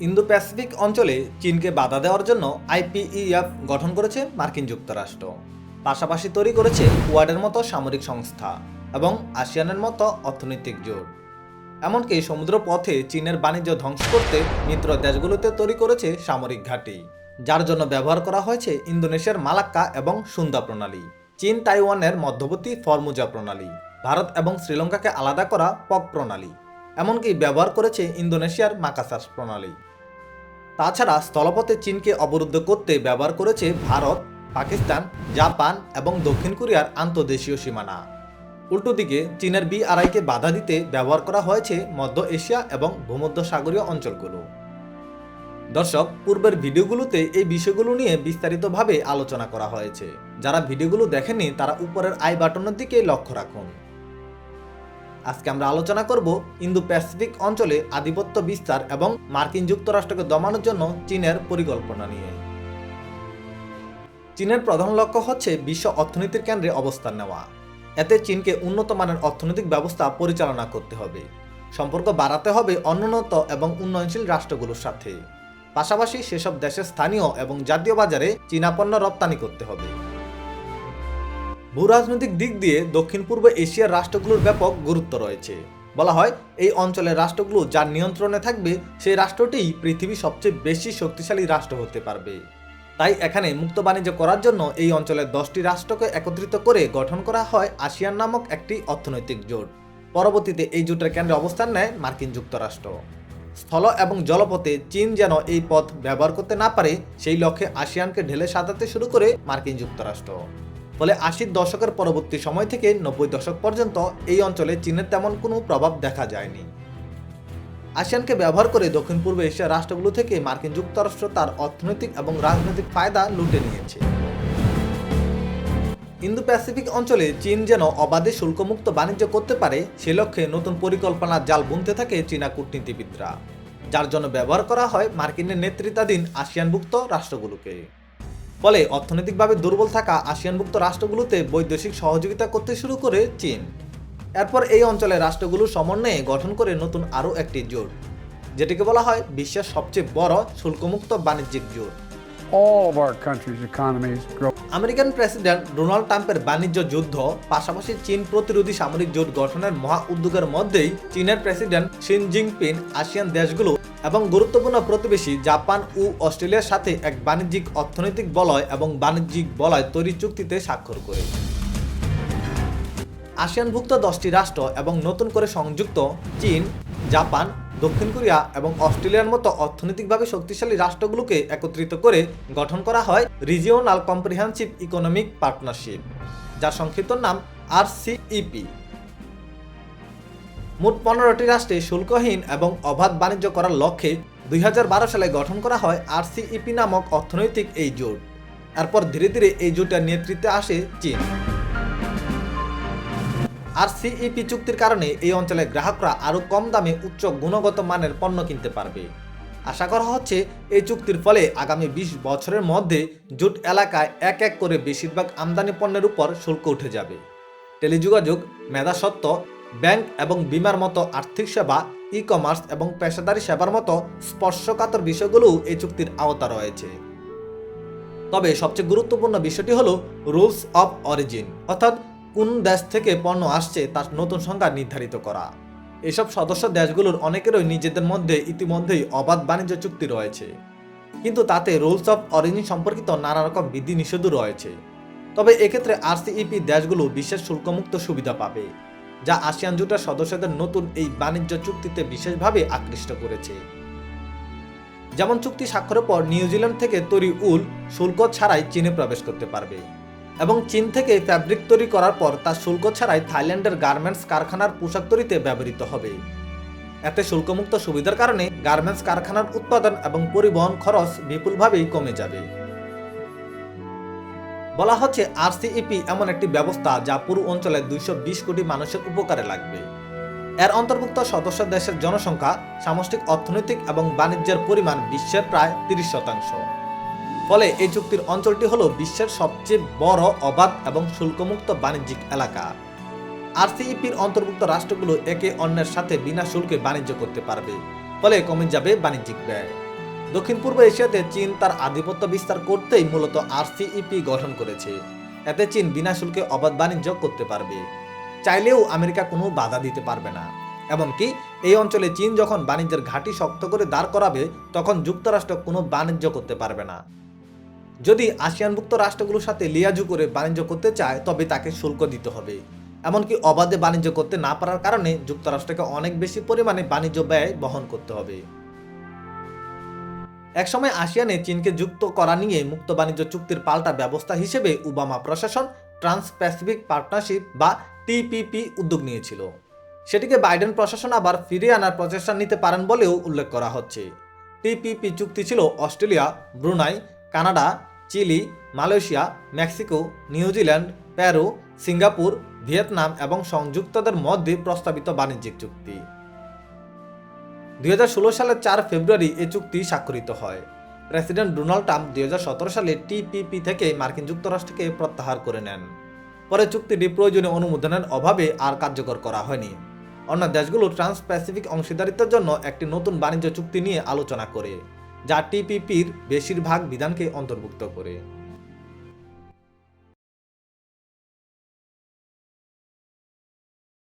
Indo Pacific অঞ্চলে চীনকে বাধা দেওয়ার জন্য আইপিইএফ গঠন করেছে মার্কিন যুক্তরাষ্ট্র। পাশাপাশি তৈরি করেছে কোয়াডের মতো সামরিক সংস্থা এবং আসিয়ানের মতো অর্থনৈতিক জোট। এমনকি সমুদ্র পথে চীনের বাণিজ্য ধ্বংস করতে মিত্র দেশগুলোতে তৈরি করেছে সামরিক ঘাঁটি, যার জন্য ব্যবহার করা হয়েছে ইন্দোনেশিয়ার মালাক্কা এবং সুন্দা প্রণালী, চীন তাইওয়ানের মধ্যবর্তী ফরমুজা প্রণালী, ভারত এবং শ্রীলঙ্কাকে আলাদা করা পক প্রণালী। এমনকি ব্যবহার করেছে ইন্দোনেশিয়ার মাকাসাস প্রণালী। তাছাড়া স্থলপথে চীনকে অবরুদ্ধ করতে ব্যবহার করেছে ভারত, পাকিস্তান, জাপান এবং দক্ষিণ কোরিয়ার আন্তর্দেশীয় সীমানা। উল্টো দিকে, চীনের বিআরআইকে বাধা দিতে ব্যবহার করা হয়েছে মধ্য এশিয়া এবং ভূমধ্যসাগরীয় অঞ্চলগুলো। দর্শক, পূর্বের ভিডিওগুলোতে এই বিষয়গুলো নিয়ে বিস্তারিতভাবে আলোচনা করা হয়েছে। যারা ভিডিওগুলো দেখেনি তারা উপরের আই বাটনের দিকে লক্ষ্য রাখুন। আজকে আমরা আলোচনা করব ইন্দো প্যাসিফিক অঞ্চলে আধিপত্য বিস্তার এবং মার্কিন যুক্তরাষ্ট্রকে দমানোর জন্য চীনের পরিকল্পনা নিয়ে। চীনের প্রধান লক্ষ্য হচ্ছে বিশ্ব অর্থনীতির কেন্দ্রে অবস্থান নেওয়া। এতে চীনকে উন্নত মানের অর্থনৈতিক ব্যবস্থা পরিচালনা করতে হবে। সম্পর্ক বাড়াতে হবে অনুন্নত এবং উন্নয়নশীল রাষ্ট্রগুলোর সাথে। পাশাপাশি সেসব দেশের স্থানীয় এবং জাতীয় বাজারে চীনা পণ্য রপ্তানি করতে হবে। ভূরাজনৈতিক দিক দিয়ে দক্ষিণ পূর্ব এশিয়ার রাষ্ট্রগুলোর ব্যাপক গুরুত্ব রয়েছে। বলা হয়, এই অঞ্চলের রাষ্ট্রগুলো যার নিয়ন্ত্রণে থাকবে, সেই রাষ্ট্রটিই পৃথিবীর সবচেয়ে বেশি শক্তিশালী রাষ্ট্র হতে পারবে। তাই এখানে মুক্ত বাণিজ্য করার জন্য এই অঞ্চলের দশটি রাষ্ট্রকে একত্রিত করে গঠন করা হয় আসিয়ান নামক একটি অর্থনৈতিক জোট। পরবর্তীতে এই জোটের কেন্দ্রে অবস্থান নেয় মার্কিন যুক্তরাষ্ট্র। স্থল এবং জলপথে চীন যেন এই পথ ব্যবহার করতে না পারে, সেই লক্ষ্যে আসিয়ানকে ঢেলে সাজাতে শুরু করে মার্কিন যুক্তরাষ্ট্র। ফলে আশির দশকের পরবর্তী সময় থেকে নব্বই দশক পর্যন্ত এই অঞ্চলে চীনের তেমন কোনো প্রভাব দেখা যায়নি। আসিয়ানকে ব্যবহার করে দক্ষিণ পূর্ব এশিয়ার রাষ্ট্রগুলো থেকে মার্কিন যুক্তরাষ্ট্র তার অর্থনৈতিক এবং রাজনৈতিক ফায়দা লুটে নিয়েছে। ইন্দো প্যাসিফিক অঞ্চলে চীন যেন অবাধে শুল্কমুক্ত বাণিজ্য করতে পারে, সে লক্ষ্যে নতুন পরিকল্পনার জাল বুনতে থাকে চীনা কূটনীতিবিদরা। যার জন্য ব্যবহার করা হয় মার্কিনের নেতৃত্বাধীন আসিয়ানভুক্ত রাষ্ট্রগুলোকে। ফলে অর্থনৈতিকভাবে দুর্বল থাকা আসিয়ানভুক্ত রাষ্ট্রগুলোতে বৈদেশিক সহযোগিতা করতে শুরু করে চীন। এরপর এই অঞ্চলের রাষ্ট্রগুলোর সমন্বয়ে গঠন করে নতুন আরও একটি জোট, যেটিকে বলা হয় বিশ্বের সবচেয়ে বড় শুল্কমুক্ত বাণিজ্যিক জোট। All of our countries' economies grow. American president Donald ট্রাম্পের বাণিজ্য যুদ্ধ, পাশাপাশি চীন প্রতিরোধী সামরিক জোট গঠনের মহা উদ্যোগের মধ্যেই চীনের প্রেসিডেন্ট শিন জিনপিং আসিয়ান দেশগুলো এবং গুরুত্বপূর্ণ প্রতিবেশী জাপান ও অস্ট্রেলিয়ার সাথে এক বাণিজ্যিক অর্থনৈতিক বলয় এবং বাণিজ্যিক বলয় তৈরি চুক্তিতে স্বাক্ষর করে। আসিয়ানভুক্ত দশটি রাষ্ট্র এবং নতুন করে সংযুক্ত চীন, জাপান দক্ষিণ কোরিয়া এবং অস্ট্রেলিয়ার মতো অর্থনৈতিকভাবে শক্তিশালী রাষ্ট্রগুলোকে একত্রিত করে গঠন করা হয় রিজিওনাল কম্প্রিহেন্সিভ ইকোনমিক পার্টনারশিপ, যার সংক্ষিপ্ত নাম আরসিইপি মোট পনেরোটি রাষ্ট্রে শুল্কহীন এবং অবাধ বাণিজ্য করার লক্ষ্যে দুই হাজার বারো সালে গঠন করা হয় আরসিইপি নামক অর্থনৈতিক এই জোট। এরপর ধীরে ধীরে এই জোটের নেতৃত্বে আসে চীন। আর সিইপি চুক্তির কারণে এই অঞ্চলের গ্রাহকরা আরও কম দামে উচ্চ গুণগত মানের পণ্য কিনতে পারবে। আশা করা হচ্ছে এই চুক্তির ফলে আগামী ২০ বছরের মধ্যে জুট এলাকায় এক এক করে বেশিরভাগ আমদানি পণ্যের উপর শুল্ক উঠে যাবে। টেলিযোগাযোগ মেধাসত্ত্ব ব্যাংক এবং বিমার মতো আর্থিক সেবা ই কমার্স এবং পেশাদারি সেবার মতো স্পর্শকাতর বিষয়গুলোও এই চুক্তির আওতা রয়েছে। তবে সবচেয়ে গুরুত্বপূর্ণ বিষয়টি হলো রুলস অফ অরিজিন, অর্থাৎ কোন দেশ থেকে পণ্য আসছে তার নতুন সংখ্যা নির্ধারিত করা। এসব সদস্য দেশগুলোর অনেকেরই নিজেদের মধ্যে ইতিমধ্যেই অবাধ বাণিজ্য চুক্তি রয়েছে। কিন্তু তাতে রুলস অফ অরিজিন সম্পর্কিত নানা রকম বিধি নিষেধও রয়েছে। তবে এক্ষেত্রে আরসিইপি দেশগুলো বিশেষ শুল্কমুক্ত সুবিধা পাবে, যা আসিয়ান জোটের সদস্যদের নতুন এই বাণিজ্য চুক্তিতে বিশেষভাবে আকৃষ্ট করেছে। যেমন চুক্তি স্বাক্ষরের পর নিউজিল্যান্ড থেকে তৈরি উল শুল্ক ছাড়াই চীনে প্রবেশ করতে পারবে। এবং চীন থেকে ফ্যাব্রিক তৈরি করার পর তা শুল্ক ছাড়াই থাইল্যান্ডের গার্মেন্টস কারখানার পোশাক তৈরিতে ব্যবহৃত হবে। এতে শুল্কমুক্ত সুবিধার কারণে গার্মেন্টস কারখানার উৎপাদন এবং পরিবহন খরচ বিপুলভাবেই কমে যাবে। বলা হচ্ছে আরসিইপি এমন একটি ব্যবস্থা যা পুরো অঞ্চলে দুইশো বিশ কোটি মানুষের উপকারে লাগবে। এর অন্তর্ভুক্ত সদস্য দেশের জনসংখ্যা, সামষ্টিক অর্থনৈতিক এবং বাণিজ্যের পরিমাণ বিশ্বের প্রায় তিরিশ শতাংশ। ফলে এই চুক্তির অঞ্চলটি হলো বিশ্বের সবচেয়ে বড়, অবাধ এবং শুল্কমুক্ত বাণিজ্যিক এলাকা। আরসিইপির অন্তর্ভুক্ত রাষ্ট্রগুলো একে অন্যের সাথে বিনা শুল্কে বাণিজ্য করতে পারবে, ফলে কমে যাবে বাণিজ্যিক ব্যয়। দক্ষিণ পূর্ব এশিয়াতে চীন তার আধিপত্য বিস্তার করতেই মূলত আরসিইপি গঠন করেছে। এতে চীন বিনা শুল্কে অবাধ বাণিজ্য করতে পারবে। চাইলেও আমেরিকা কোনো বাধা দিতে পারবে না। এমনকি এই অঞ্চলে চীন যখন বাণিজ্যের ঘাঁটি শক্ত করে দাঁড় করাবে, তখন যুক্তরাষ্ট্র কোনো বাণিজ্য করতে পারবে না। যদি আসিয়ানভুক্ত রাষ্ট্রগুলোর সাথে লিয়াজু করে বাণিজ্য করতে চায়, তবে তাকে শুল্ক দিতে হবে। এমনকি অবাধে বাণিজ্য করতে না পারার কারণে যুক্তরাষ্ট্রকে অনেক বেশি পরিমাণে বাণিজ্য ব্যয় বহন করতে হবে। একসময় আসিয়ানে চীনকে যুক্ত করা নিয়ে মুক্ত বাণিজ্য চুক্তির পাল্টা ব্যবস্থা হিসেবে ওবামা প্রশাসন ট্রান্স প্যাসিফিক পার্টনারশিপ বা টিপিপি উদ্যোগ নিয়েছিল। সেটিকে বাইডেন প্রশাসন আবার ফিরিয়ে আনার প্রচেষ্টা নিতে পারেন বলেও উল্লেখ করা হচ্ছে। টিপিপি চুক্তি ছিল Australia, Brunei, Canada Chile, Malaysia, Mexico New Zealand Peru, Singapore, Vietnam এবং সংযুক্তদের মধ্যে প্রস্তাবিত বাণিজ্যিক চুক্তি। দুই হাজার ষোলো সালের চার ফেব্রুয়ারি এ চুক্তি স্বাক্ষরিত হয়। প্রেসিডেন্ট ডোনাল্ড ট্রাম্প দুই হাজার সতেরো সালে টিপিপি থেকে মার্কিন যুক্তরাষ্ট্রকে প্রত্যাহার করে নেন। পরে চুক্তিটি প্রয়োজনীয় অনুমোদনের অভাবে আর কার্যকর করা হয়নি। অন্য দেশগুলো ট্রান্স প্যাসিফিক অংশীদারিত্বের জন্য একটি নতুন বাণিজ্য চুক্তি নিয়ে আলোচনা করে। যা টিপিপির বেশিরভাগ বিধানকে অন্তর্ভুক্ত করে।